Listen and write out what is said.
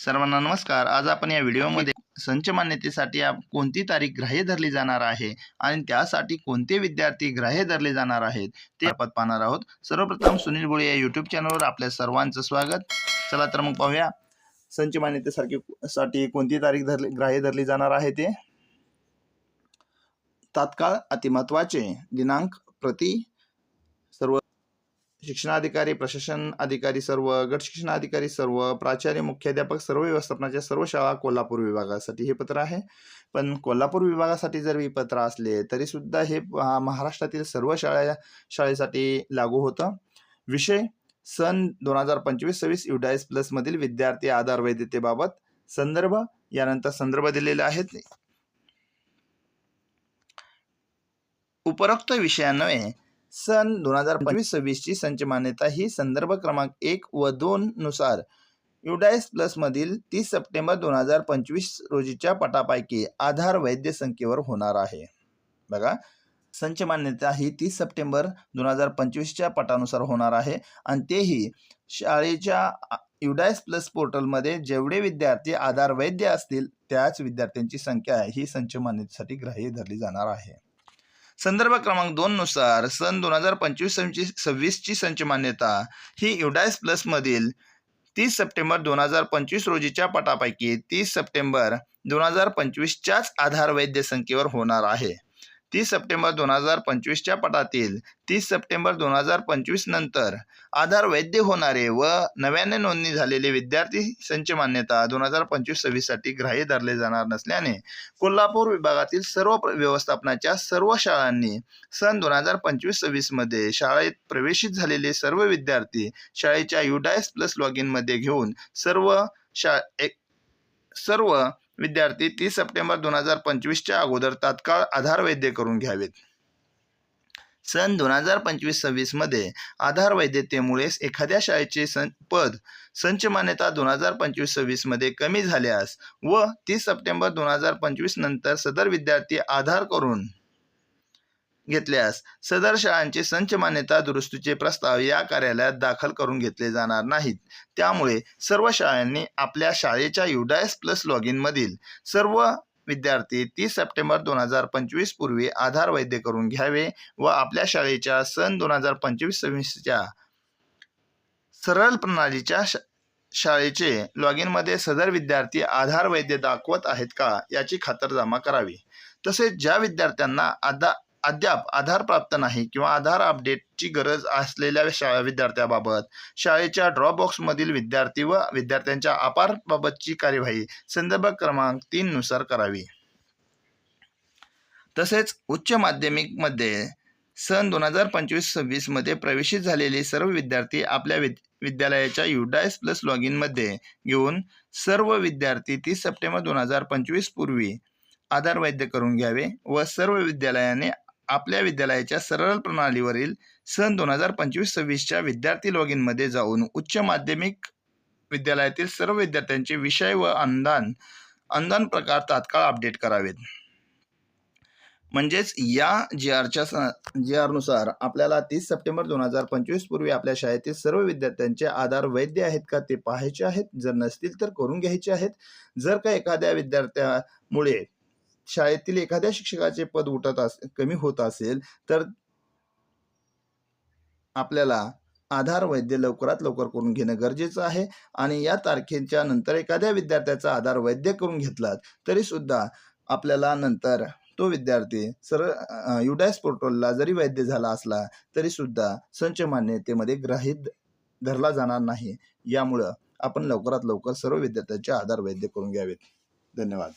सर्वांना नमस्कार. आज आपण या व्हिडिओमध्ये संच मान्यतेसाठी कोणती तारीख ग्राह्य धरली जाणार आहे आणि त्यासाठी कोणते विद्यार्थी ग्राह्य धरले जाणार आहेत ते आपण पाहणार आहोत. सर्वप्रथम सुनील बोळे या युट्यूब चॅनलवर आपल्या सर्वांचं स्वागत. चला तर मग पाहूया. संच मान्यतेसारखी साठी कोणती तारीख धरली ग्राह्य धरली जाणार आहे ते? तात्काळ अतिमहत्वाचे दिनांक प्रति सर्व शिक्षणाधिकारी प्रशासन अधिकारी सर्व गट शिक्षणाधिकारी सर्व प्राचार्य मुख्याध्यापक सर्व व्यवस्थापनाच्या सर्व शाळा कोल्हापूर विभागासाठी हे पत्र आहे. पण कोल्हापूर विभागासाठी जर पत्र असले तरीसुद्धा हे महाराष्ट्रातील सर्व शाळा शाळेसाठी लागू होतं. विषय सन दोन हजार पंचवीस सव्वीस युडायस प्लसमधील विद्यार्थी आधार वैधतेबाबत संदर्भ यानंतर संदर्भ दिलेले आहेत. उपरोक्त विषयान्वये सन दोन हजार पंचवीस सव्वीसची संच मान्यता ही संदर्भ क्रमांक एक व दोन नुसार. युडायस प्लसमधील तीस सप्टेंबर दोन हजार पंचवीस रोजीच्या पटापैकी आधार वैद्य संख्येवर होणार आहे. बघा संच मान्यता ही तीस सप्टेंबर दोन हजार पंचवीसच्या पटानुसार होणार आहे आणि तेही शाळेच्या युडायस प्लस पोर्टलमध्ये जेवढे विद्यार्थी आधार वैद्य असतील त्याच विद्यार्थ्यांची संख्या ही संच मान्यतेसाठी ग्राह्य धरली जाणार आहे. संदर्भ क्रमांक दोन नुसार सन दोन हजार पंचवीस सव्वीसची संच मान्यता ही युडायस प्लसमधील तीस सप्टेंबर दोन हजार पंचवीस रोजीच्या पटापैकी तीस सप्टेंबर दोन हजार पंचवीसच्याच आधार वैद्य संख्येवर होणार आहे. तीस सप्टेंबर दोन हजार पंचवीसच्या पटातील तीस सप्टेंबर दोन हजार पंचवीस नंतर आधार वैद्य होणारे व नव्याने नोंदणी झालेले विद्यार्थी संच मान्यता दोन हजार पंचवीस सव्वीससाठी ग्राह्य धरले जाणार नसल्याने कोल्हापूर विभागातील सर्व व्यवस्थापनाच्या सर्व शाळांनी सन दोन हजार पंचवीस सव्वीसमध्ये शाळेत प्रवेशित झालेले सर्व विद्यार्थी शाळेच्या युडायस प्लस लॉग इनमध्ये घेऊन सर्व शा एक सर्व विद्यार्थी तीस सप्टेंबर दोन हजार पंचवीसच्या अगोदर तात्काळ आधार वैद्य करून घ्यावेत. सन दोन हजार पंचवीस सव्वीसमध्ये आधार वैद्यतेमुळेच एखाद्या शाळेचे सं पद संच मान्यता दोन हजार पंचवीस सव्वीसमध्ये कमी झाल्यास व तीस सप्टेंबर दोन हजार पंचवीस नंतर सदर विद्यार्थी आधार करून घेतल्यास सदर शाळांचे संच मान्यता दुरुस्तीचे प्रस्ताव या कार्यालयात दाखल करून घेतले जाणार नाहीत. त्यामुळे सर्व शाळांनी आपल्या शाळेच्या युडायस प्लस लॉग इनमधील सर्व विद्यार्थी तीस सप्टेंबर दोन हजार पंचवीस पूर्वी आधार वैद्य करून घ्यावे व आपल्या शाळेच्या सन दोन हजार पंचवीस सव्वीसच्या सरळ प्रणालीच्या शा- शाळेचे लॉग इनमध्ये सदर विद्यार्थी आधार वैद्य दाखवत आहेत का याची खातरजमा करावी. तसेच ज्या विद्यार्थ्यांना आधा अद्याप आधार प्राप्त नाही किंवा आधार अपडेटची गरज असलेल्या शाळा विद्यार्थ्याबाबत शाळेच्या ड्रॉपबॉक्समधील विद्यार्थी व विद्यार्थ्यांच्या अपारबाबतची कार्यवाही संदर्भ क्रमांक तीननुसार करावी. तसेच उच्च माध्यमिकमध्ये सन दोन हजार पंचवीस सव्वीसमध्ये प्रवेशित झालेले सर्व विद्यार्थी आपल्या विद विद्यालयाच्या युडायस प्लस लॉग इनमध्ये घेऊन सर्व विद्यार्थी तीस सप्टेंबर दोन हजार पंचवीस पूर्वी आधार वैद्य करून घ्यावे व सर्व विद्यालयाने आपल्या विद्यालयाच्या सरळ प्रणालीवरील सन दोन हजार पंचवीस सव्वीसच्या विद्यार्थी लॉगिनमध्ये जाऊन उच्च माध्यमिक विद्यालयातील सर्व विद्यार्थ्यांचे विषय व अनुदान अनुदान प्रकार तात्काळ अपडेट करावेत. म्हणजेच या जी आरच्या जी आरनुसार आपल्याला तीस सप्टेंबर दोन हजार पंचवीस पूर्वी आपल्या शाळेतील सर्व विद्यार्थ्यांचे आधार वैद्य आहेत का ते पाहायचे आहेत. जर नसतील तर करून घ्यायचे आहेत. जर का एखाद्या विद्यार्थ्यामुळे शाळेतील एखाद्या शिक्षकाचे पद उठत अस कमी होत असेल तर आपल्याला आधार वैद्य लवकरात लवकर करून घेणं गरजेचं आहे. आणि या तारखेच्या नंतर एखाद्या विद्यार्थ्याचा आधार वैद्य करून घेतलात तरी सुद्धा आपल्याला नंतर तो विद्यार्थी सरळ अ, युडायस पोर्टलला जरी वैद्य झाला असला तरी सुद्धा संच मान्यतेमध्ये ग्राहित धरला जाणार नाही. यामुळं आपण लवकरात लवकर सर्व विद्यार्थ्यांचे आधार वैद्य करून घ्यावेत. धन्यवाद.